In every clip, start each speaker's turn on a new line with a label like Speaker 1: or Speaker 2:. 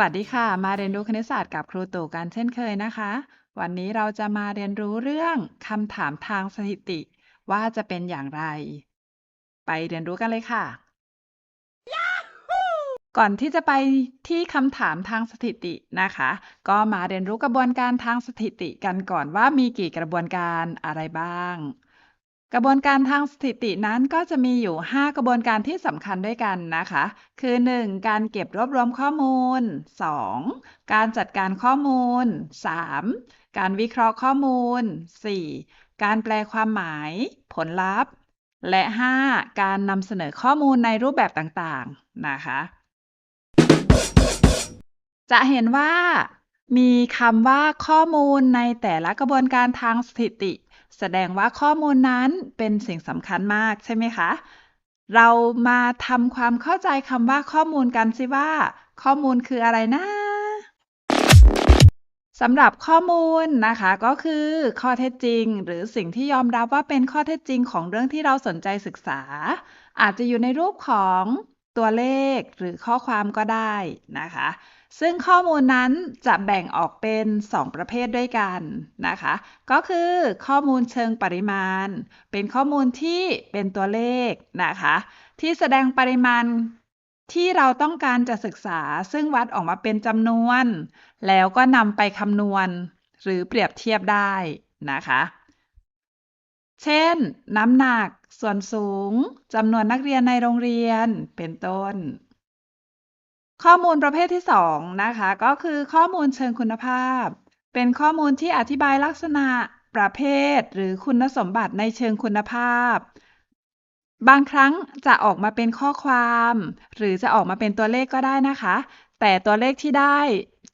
Speaker 1: วัสดีค่ะ มาเรียนรู้คณิตศาสตร์กับครูตู่กันเช่นเคยนะคะ วันนี้เราจะมาเรียนรู้เรื่องคำถามทางสถิติ ว่าจะเป็นอย่างไร ไปเรียนรู้กันเลยค่ะ ก่อนที่จะไปที่คำถามทางสถิตินะคะ ก็มาเรียนรู้กระบวนการทางสถิติกันก่อนว่ามีกี่กระบวนการอะไรบ้าง กระบวนการทางสถิตินั้นก็จะมีอยู่ 5 กระบวนการที่สำคัญด้วยกันนะคะ คือ 1. การเก็บรวบรวมข้อมูล 2. การจัดการข้อมูล 3. การวิเคราะห์ข้อมูล 4. การแปลความหมาย ผลลัพธ์ และ 5. การนำเสนอข้อมูลในรูปแบบต่างๆนะคะ จะเห็นว่ามีคำว่าข้อมูลในแต่ละกระบวนการทางสถิติ แสดงว่าข้อมูลนั้นเป็นสิ่งสำคัญมากใช่ไหมคะ เรามาทำความเข้าใจคำว่าข้อมูลกันสิว่า ข้อมูลคืออะไรนะสำหรับข้อมูลนะคะก็คือข้อเท็จจริง หรือสิ่งที่ยอมรับว่าเป็นข้อเท็จจริงของเรื่องที่เราสนใจศึกษา อาจจะอยู่ในรูปของ ตัวเลขหรือข้อความก็ได้นะคะ ซึ่งข้อมูลนั้นจะแบ่งออกเป็น 2 ประเภทด้วยกันนะคะ ก็คือข้อมูลเชิงปริมาณ เป็นข้อมูลที่เป็นตัวเลขนะคะ ที่แสดงปริมาณที่เราต้องการจะศึกษาซึ่งวัดออกมาเป็นจำนวน แล้วก็นำไปคำนวณ หรือเปรียบเทียบได้นะคะ เช่น น้ำหนัก ส่วนสูง จำนวนนักเรียนในโรงเรียน เป็นต้น ข้อมูลประเภทที่ 2 นะคะ ก็คือข้อมูลเชิงคุณภาพ เป็นข้อมูลที่อธิบายลักษณะ ประเภท หรือคุณสมบัติในเชิงคุณภาพ บางครั้งจะออกมาเป็นข้อความ หรือจะออกมาเป็นตัวเลขก็ได้นะคะ แต่ตัวเลขที่ได้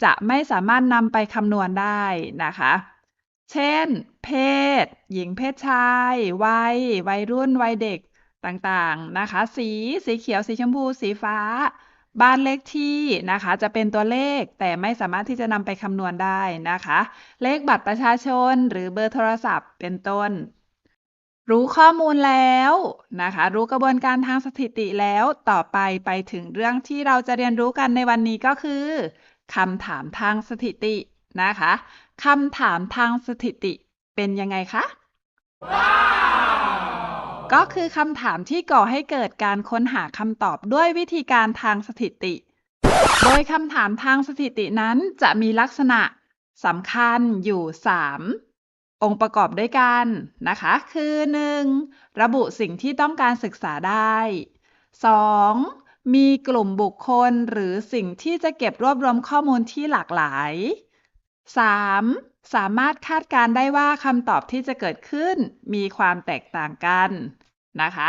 Speaker 1: จะไม่สามารถนำไปคำนวณได้นะคะ เช่น เพศ หญิงเพศชาย วัย วัยรุ่น วัยเด็กต่างๆนะคะ สี สีเขียว สีชมพู สีฟ้า บ้านเลขที่นะคะ จะเป็นตัวเลขแต่ไม่สามารถที่จะนำไปคำนวณได้นะคะ เลขบัตรประชาชน หรือเบอร์โทรศัพท์เป็นต้น รู้ข้อมูลแล้วนะคะ รู้กระบวนการทางสถิติแล้วต่อไปไปถึงเรื่องที่เราจะเรียนรู้กันในวันนี้ก็คือคำถามทางสถิติ นะคะคำถามทางสถิติเป็นยังไงคะก็คือคำถามที่ก่อให้เกิดการค้นหาคำตอบด้วยวิธีการทางสถิติ โดยคำถามทางสถิตินั้นจะมีลักษณะสำคัญอยู่ 3 องค์ประกอบด้วยกันนะคะ คือ 1. ระบุสิ่งที่ต้องการศึกษาได้ 2. มีกลุ่มบุคคลหรือสิ่งที่จะเก็บรวบรวมข้อมูลที่หลากหลาย 3. สามารถคาดการได้ว่าคำตอบที่จะเกิดขึ้น มีความแตกต่างกันนะคะ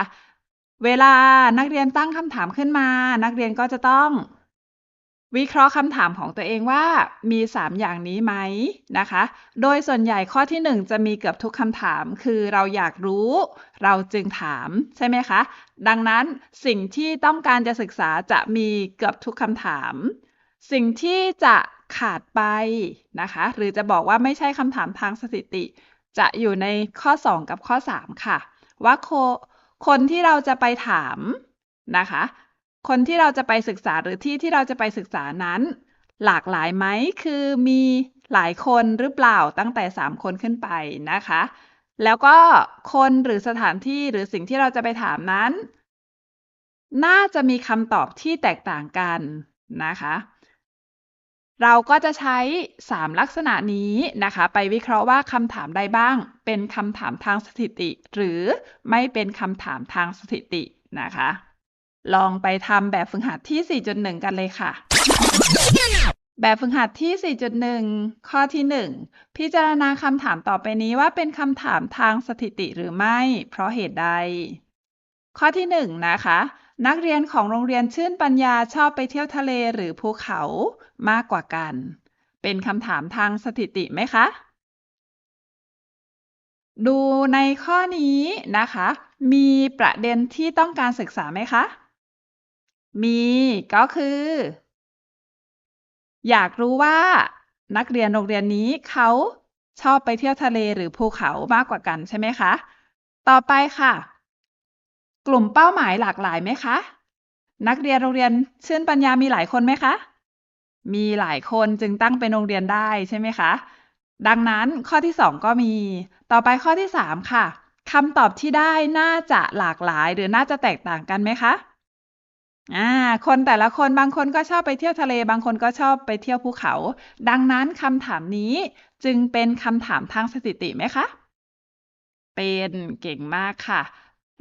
Speaker 1: เวลานักเรียนตั้งคำถามขึ้นมา นักเรียนก็จะต้อง วิเคราะห์คำถามของตัวเองว่ามี 3 อย่างนี้ไหมนะคะ โดยส่วนใหญ่ข้อที่ 1 จะมีเกือบทุกคำถาม คือเราอยากรู้ เราจึงถามใช่ไหมคะ ดังนั้นสิ่งที่ต้องการจะศึกษาจะมีเกือบทุกคำถาม สิ่งที่จะ ขาดไปนะคะ หรือจะบอกว่าไม่ใช่คำถามทางสถิติ จะอยู่ในข้อ 2 กับข้อ 3 ค่ะ ว่าโคคนที่เราจะไปถามนะคะ คนที่เราจะไปศึกษาหรือที่ที่เราจะไปศึกษานั้น หลากหลายไหมคือมีหลายคนหรือเปล่าตั้งแต่ 3 คนขึ้นไปนะคะ แล้วก็คนหรือสถานที่หรือสิ่งที่เราจะไปถามนั้น น่าจะมีคำตอบที่แตกต่างกันนะคะ เราก็จะใช้ 3 ลักษณะนี้นะคะ ไปวิเคราะห์ว่าคำถามใดบ้าง เป็นคำถามทางสถิติ หรือไม่เป็นคำถามทางสถิตินะคะ ลองไปทำแบบฝึกหัดที่ 4.1 กันเลยค่ะ แบบฝึกหัดที่ 4.1 ข้อที่ 1 พิจารณาคำถามต่อไปนี้ว่าเป็นคำถามทางสถิติหรือไม่ เพราะเหตุใด ข้อที่ 1 นะคะ นักเรียนของโรงเรียนชื่นปัญญาชอบไปเที่ยวทะเลหรือภูเขามากกว่ากัน เป็นคำถามทางสถิติไหมคะ ดูในข้อนี้นะคะ มีประเด็นที่ต้องการศึกษาไหมคะ มีก็คือ อยากรู้ว่านักเรียนโรงเรียนนี้เขาชอบไปเที่ยวทะเลหรือภูเขามากกว่ากันใช่ไหมคะ ต่อไปค่ะ กลุ่มเป้าหมายหลากหลายไหมคะ นักเรียนโรงเรียนชื่นปัญญามีหลายคนไหมคะ มีหลายคนจึงตั้งเป็นโรงเรียนได้ใช่ไหมคะ ดังนั้นข้อที่สองก็มี ต่อไปข้อที่สามค่ะคำตอบที่ได้น่าจะหลากหลายหรือน่าจะแตกต่างกันไหมคะอ่าคนแต่ละคนบางคนก็ชอบไปเที่ยวทะเล บางคนก็ชอบไปเที่ยวภูเขา ดังนั้นคำถามนี้จึงเป็นคำถามทางสถิติไหมคะ เป็นเก่งมากค่ะ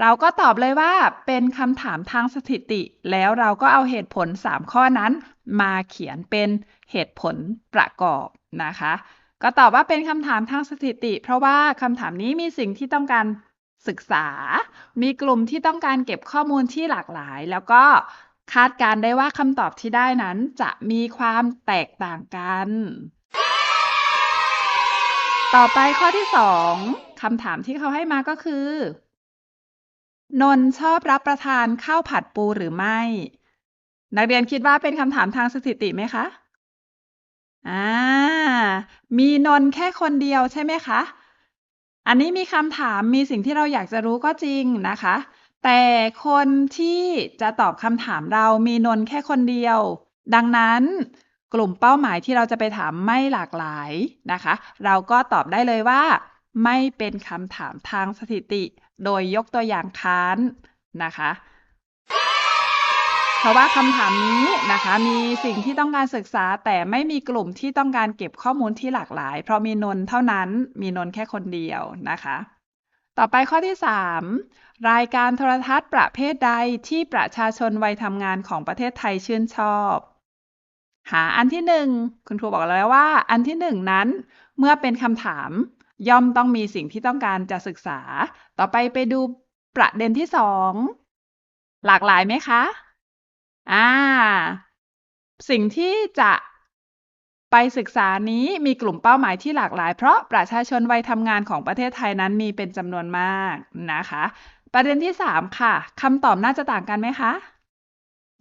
Speaker 1: เราก็ตอบเลยว่าเป็นคำถามทางสถิติ แล้วเราก็เอาเหตุผล 3 ข้อนั้น มาเขียนเป็นเหตุผลประกอบนะคะ ก็ตอบว่าเป็นคำถามทางสถิติ เพราะว่าคำถามนี้มีสิ่งที่ต้องการศึกษา มีกลุ่มที่ต้องการเก็บข้อมูลที่หลากหลาย แล้วก็คาดการได้ว่าคำตอบที่ได้นั้นจะมีความแตกต่างกัน ต่อไปข้อที่สองคำถามที่เขาให้มาก็คือ นนชอบรับประทานข้าวผัดปูหรือไม่ นักเรียนคิดว่าเป็นคำถามทางสถิติไหมคะ อ่า มีนนแค่คนเดียวใช่ไหมคะ อันนี้มีคำถามมีสิ่งที่เราอยากจะรู้ก็จริงนะคะ แต่คนที่จะตอบคำถามเรามีนนแค่คนเดียว ดังนั้นกลุ่มเป้าหมายที่เราจะไปถามไม่หลากหลายนะคะ เราก็ตอบได้เลยว่า ไม่เป็นคำถามทางสถิติ โดยยกตัวอย่างค้านนะคะ เพราะว่าคำถามนี้นะคะ มีสิ่งที่ต้องการศึกษาแต่ไม่มีกลุ่มที่ต้องการเก็บข้อมูลที่หลากหลาย เพราะมีนนท์เท่านั้นมีนนท์แค่คนเดียวนะคะ ต่อไปข้อที่ 3 รายการโทรทัศน์ประเภทใดที่ประชาชนวัยทำงานของประเทศไทยชื่นชอบหาอันที่หนึ่งคุณครูบอกแล้วว่า อันที่หนึ่งนั้น เมื่อเป็นคำถาม ย่อมต้องมีสิ่งที่ต้องการจะศึกษา ต่อไปไปดูประเด็นที่สองหลากหลายไหมคะอ่าสิ่งที่จะไปศึกษานี้มีกลุ่มเป้าหมายที่หลากหลาย เพราะประชาชนวัยทำงานของประเทศไทยนั้นมีเป็นจำนวนมากนะคะ ประเด็นที่สามค่ะคำตอบน่าจะต่างกันไหมคะ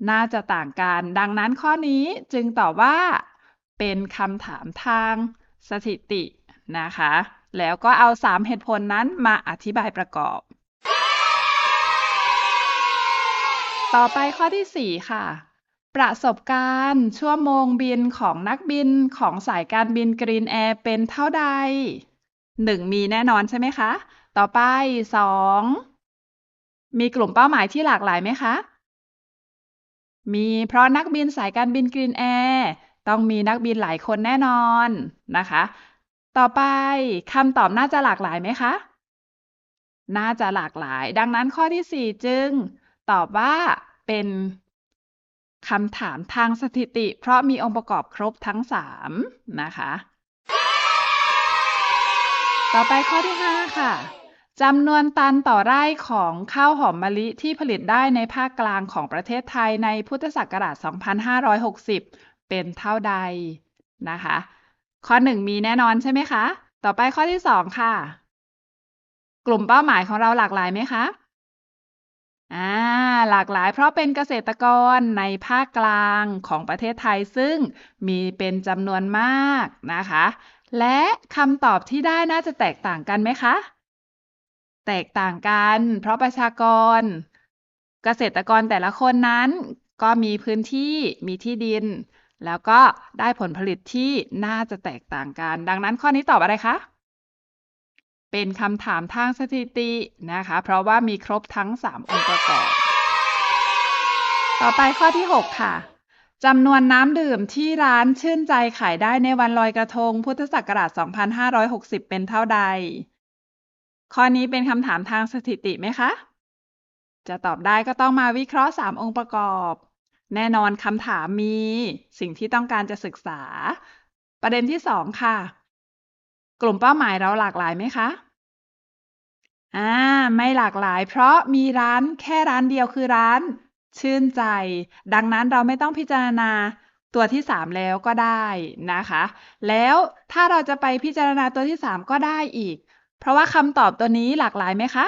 Speaker 1: น่าจะต่างกัน ดังนั้นข้อนี้จึงตอบว่า เป็นคำถามทางสถิตินะคะ แล้วก็เอาสามเหตุผลนั้นมาอธิบายประกอบ ต่อไปข้อที่ 4 ค่ะ ประสบการณ์ ชั่วโมงบินของนักบินของสายการบินกรีนแอร์เป็นเท่าใด 1 มีแน่นอนใช่ไหมคะ ต่อไป 2 มีกลุ่มเป้าหมายที่หลากหลายไหมคะ มีเพราะนักบินสายการบินกรีนแอร์ต้องมีนักบินหลายคนแน่นอนนะคะ ต่อไปคำตอบน่าจะหลากหลายไหมคะ น่าจะหลากหลาย ดังนั้นข้อที่ 4 จึง ตอบว่าเป็นคำถามทางสถิติ เพราะมีองค์ประกอบครบทั้ง 3 นะคะ ต่อไปข้อที่ 5 ค่ะจำนวนตันต่อไร่ของข้าวหอมมะลิที่ผลิตได้ในภาคกลางของประเทศไทยในพุทธศักราช 2560 เป็นเท่าใดนะคะ ข้อ 1 มีแน่นอนใช่ไหมคะ ต่อไปข้อที่ 2 ค่ะ กลุ่มเป้าหมายของเราหลากหลายไหมคะอ่าหลากหลายเพราะเป็นเกษตรกรในภาคกลางของประเทศไทยซึ่งมีเป็นจำนวนมากนะคะ และคำตอบที่ได้น่าจะแตกต่างกันไหมคะ แตกต่างกัน เพราะประชากร เกษตรกรแต่ละคนนั้น ก็มีพื้นที่มีที่ดิน แล้วก็ได้ผลผลิตที่น่าจะแตกต่างกัน ดังนั้นข้อนี้ตอบอะไรคะ เป็นคำถามทางสถิตินะคะ เพราะว่ามีครบทั้ง 3 องค์ประกอบ ต่อไปข้อที่ 6 ค่ะจำนวนน้ำดื่มที่ร้านชื่นใจขายได้ในวันลอยกระทง พุทธศักราช 2560 เป็นเท่าใด ข้อนี้เป็นคำถามทางสถิติไหมคะ จะตอบได้ก็ต้องมาวิเคราะห์ 3 องค์ประกอบ แน่นอนคำถามมี สิ่งที่ต้องการจะศึกษา ประเด็นที่2ค่ะ กลุ่มเป้าหมายเราหลากหลายไหมคะอ่าไม่หลากหลาย เพราะมีร้านแค่ร้านเดียวคือร้าน ชื่นใจ ดังนั้นเราไม่ต้องพิจารณาตัวที่ 3 แล้วก็ได้นะคะ แล้วถ้าเราจะไปพิจารณาตัวที่ 3 ก็ได้อีก เพราะว่าคำตอบตัวนี้หลากหลายไหมคะ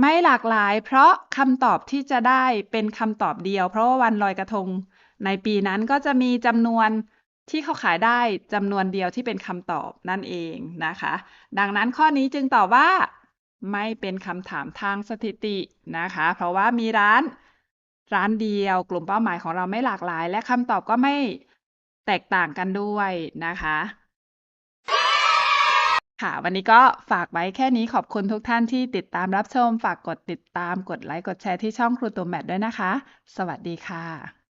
Speaker 1: ไม่หลากหลาย เพราะคำตอบที่จะได้เป็นคำตอบเดียว เพราะว่าวันลอยกระทง ในปีนั้นก็จะมีจำนวนที่เขาขายได้จำนวนเดียวที่เป็นคำตอบนั่นเองนะคะ ดังนั้นข้อนี้จึงตอบว่า ไม่เป็นคำถามทางสถิตินะคะ เพราะว่ามีร้านร้านเดียว กลุ่มเป้าหมายของเราไม่หลากหลาย และคำตอบก็ไม่แตกต่างกันด้วยนะคะ ค่ะ วันนี้ก็ฝากไว้แค่นี้ขอบคุณทุกท่านที่ติดตามรับชม ฝากกดติดตาม กดไลค์ กดแชร์ที่ช่องครูตูมแมทด้วยนะคะ สวัสดีค่ะ